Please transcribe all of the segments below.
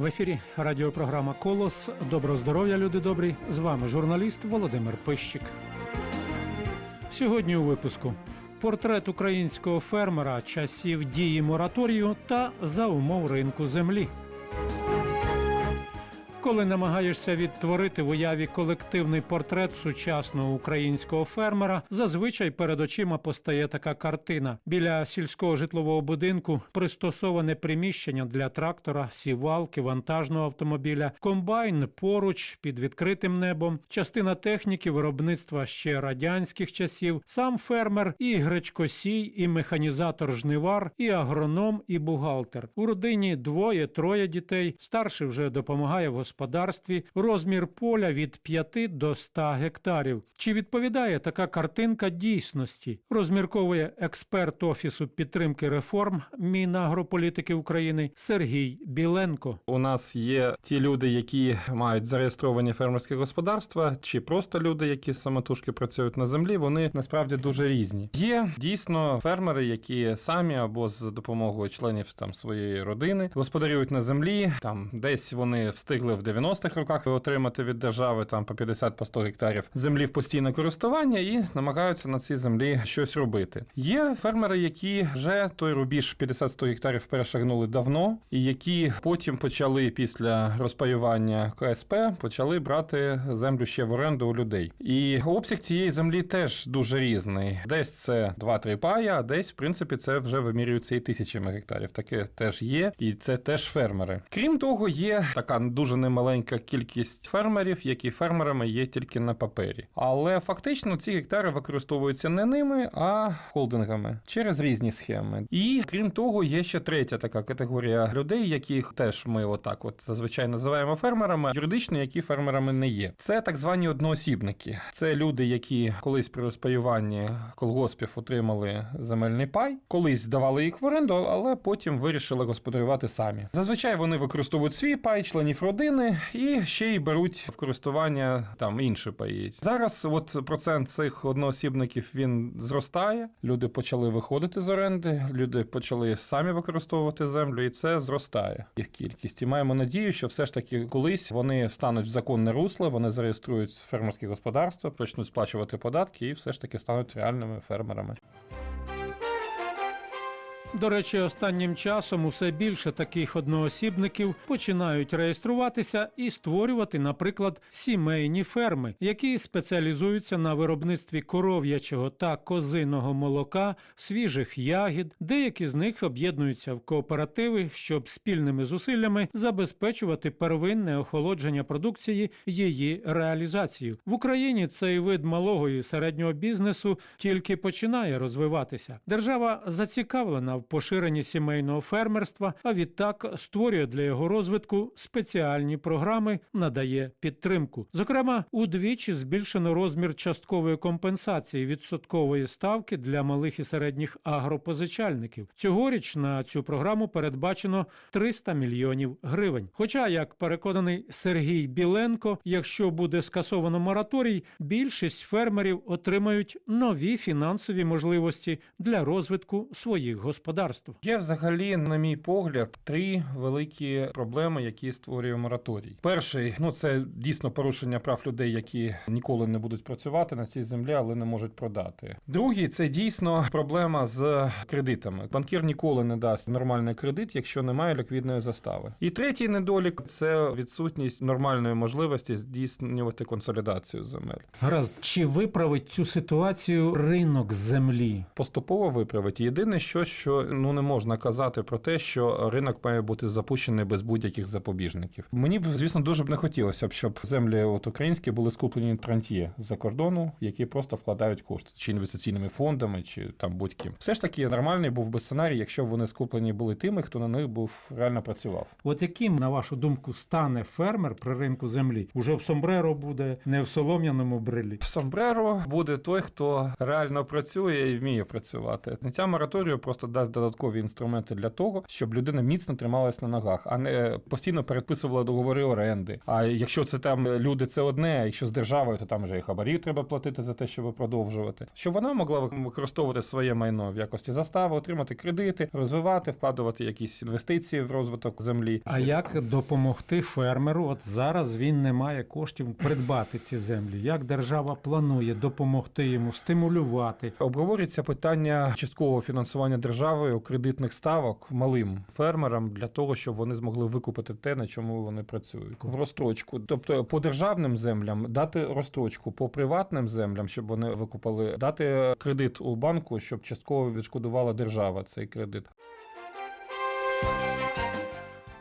В ефірі радіопрограма Колос. Доброго здоров'я, люди добрі. З вами журналіст Володимир Пищик. Сьогодні у випуску портрет українського фермера часів дії мораторію та за умов ринку землі. Коли намагаєшся відтворити в уяві колективний портрет сучасного українського фермера, зазвичай перед очима постає така картина: біля сільського житлового будинку пристосоване приміщення для трактора, сівалки, вантажного автомобіля, комбайн поруч під відкритим небом, частина техніки виробництва ще радянських часів, сам фермер, і гречкосій, і механізатор жнивар, і агроном, і бухгалтер. У родині двоє-троє дітей. Старший вже допомагає в господарстві. Розмір поля від 5 до 100 гектарів. Чи відповідає така картинка дійсності? Розмірковує експерт Офісу підтримки реформ Мінагрополітики України Сергій Біленко. У нас є ті люди, які мають зареєстровані фермерські господарства, чи просто люди, які самотужки працюють на землі. Вони насправді дуже різні. Є дійсно фермери, які самі або з допомогою членів там своєї родини господарюють на землі. Там десь вони встигли в 90-х роках отримати від держави там по 50 по 100 гектарів землі в постійне користування і намагаються на цій землі щось робити. Є фермери, які вже той рубіж 50-100 гектарів перешагнули давно, і які потім почали після розпаювання КСП почали брати землю ще в оренду у людей. І обсяг цієї землі теж дуже різний. Десь це 2-3 пая, а десь, в принципі, це вже вимірюється і тисячами гектарів. Таке теж є, і це теж фермери. Крім того, є така дуже немаленька кількість фермерів, які фермерами є тільки на папері. Але фактично ці гектари використовуються не ними, а холдингами через різні схеми. І крім того, є ще третя така категорія людей, яких теж ми отак от зазвичай називаємо фермерами, юридично, які фермерами не є. Це так звані одноосібники. Це люди, які колись при розпаюванні колгоспів отримали земельний пай, колись давали їх в оренду, але потім вирішили господарювати самі. Зазвичай вони використовують свій пай, членів родини і ще й беруть в користування там інші паї. Зараз от процент цих одноосібників він зростає. Люди почали виходити з оренди, люди почали самі використовувати землю, і це зростає їх кількість. І маємо надію, що все ж таки колись вони встануть в законне русло, вони зареєструють фермерські господарства, почнуть сплачувати податки і все ж таки стануть реальними фермерами. До речі, останнім часом усе більше таких одноосібників починають реєструватися і створювати, наприклад, сімейні ферми, які спеціалізуються на виробництві коров'ячого та козиного молока, свіжих ягід. Деякі з них об'єднуються в кооперативи, щоб спільними зусиллями забезпечувати первинне охолодження продукції, її реалізацію. В Україні цей вид малого і середнього бізнесу тільки починає розвиватися. Держава зацікавлена в поширенні сімейного фермерства, а відтак створює для його розвитку спеціальні програми, надає підтримку. Зокрема, удвічі збільшено розмір часткової компенсації відсоткової ставки для малих і середніх агропозичальників. Цьогоріч на цю програму передбачено 300 мільйонів гривень. Хоча, як переконаний Сергій Біленко, якщо буде скасовано мораторій, більшість фермерів отримають нові фінансові можливості для розвитку своїх господарств. Є взагалі, на мій погляд, три великі проблеми, які створює мораторій. Перший ну це дійсно порушення прав людей, які ніколи не будуть працювати на цій землі, але не можуть продати. Другий це дійсно проблема з кредитами. Банкір ніколи не дасть нормальний кредит, якщо немає ліквідної застави. І третій недолік це відсутність нормальної можливості здійснювати консолідацію земель. Гаразд, чи виправить цю ситуацію ринок землі? Поступово виправить. Єдине, що що ну не можна казати про те, що ринок має бути запущений без будь-яких запобіжників. Мені б звісно дуже б не хотілося б, щоб землі от українські були скуплені трантьє з-за кордону, які просто вкладають кошти чи інвестиційними фондами, чи там будь-ким. Все ж таки нормальний був би сценарій, якщо б вони скуплені були тими, хто на них був реально працював. От яким, на вашу думку, стане фермер при ринку землі? Уже в сомбреро буде, не в солом'яному брилі. В Сомбреро буде той, хто реально працює і вміє працювати. Зняття мораторію просто дасть додаткові інструменти для того, щоб людина міцно трималась на ногах, а не постійно передписувала договори оренди. А якщо це там люди, це одне, а якщо з державою, то там вже і хабарів треба платити за те, щоб продовжувати. Щоб вона могла використовувати своє майно в якості застави, отримати кредити, розвивати, вкладувати якісь інвестиції в розвиток землі. А як допомогти фермеру? От зараз він не має коштів придбати ці землі. Як держава планує допомогти йому стимулювати? Обговорюється питання часткового фінансування державою кредитних ставок малим фермерам для того, щоб вони змогли викупити те, на чому вони працюють в розстрочку. Тобто по державним землям дати розстрочку, по приватним землям, щоб вони викупили, дати кредит у банку, щоб частково відшкодувала держава цей кредит.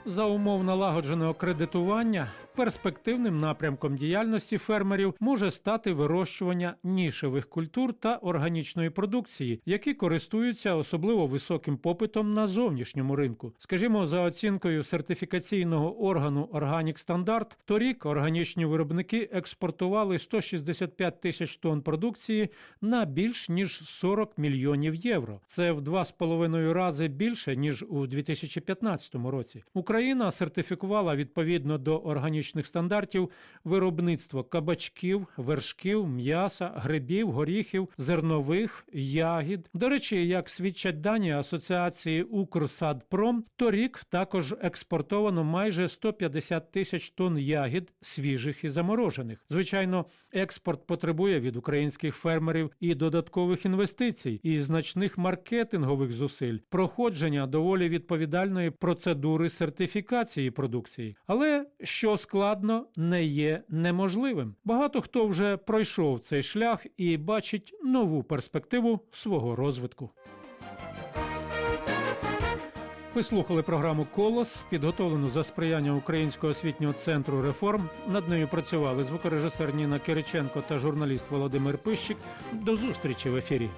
За умов налагодженого кредитування перспективним напрямком діяльності фермерів може стати вирощування нішевих культур та органічної продукції, які користуються особливо високим попитом на зовнішньому ринку. Скажімо, за оцінкою сертифікаційного органу Organic Standard, торік органічні виробники експортували 165 тисяч тонн продукції на більш ніж 40 мільйонів євро. Це в два з половиною рази більше ніж у 2015 році. Україна сертифікувала відповідно до органічних стандартів виробництво кабачків, вершків, м'яса, грибів, горіхів, зернових, ягід. До речі, як свідчать дані Асоціації Укрсадпром, торік також експортовано майже 150 тисяч тонн ягід свіжих і заморожених. Звичайно, експорт потребує від українських фермерів і додаткових інвестицій, і значних маркетингових зусиль, проходження доволі відповідальної процедури сертифікації продукції. Але що складно, не є неможливим. Багато хто вже пройшов цей шлях і бачить нову перспективу свого розвитку. Ви слухали програму Колос, підготовлену за сприяння Українського освітнього центру реформ. Над нею працювали звукорежисер Ніна Кириченко та журналіст Володимир Пищик. До зустрічі в ефірі.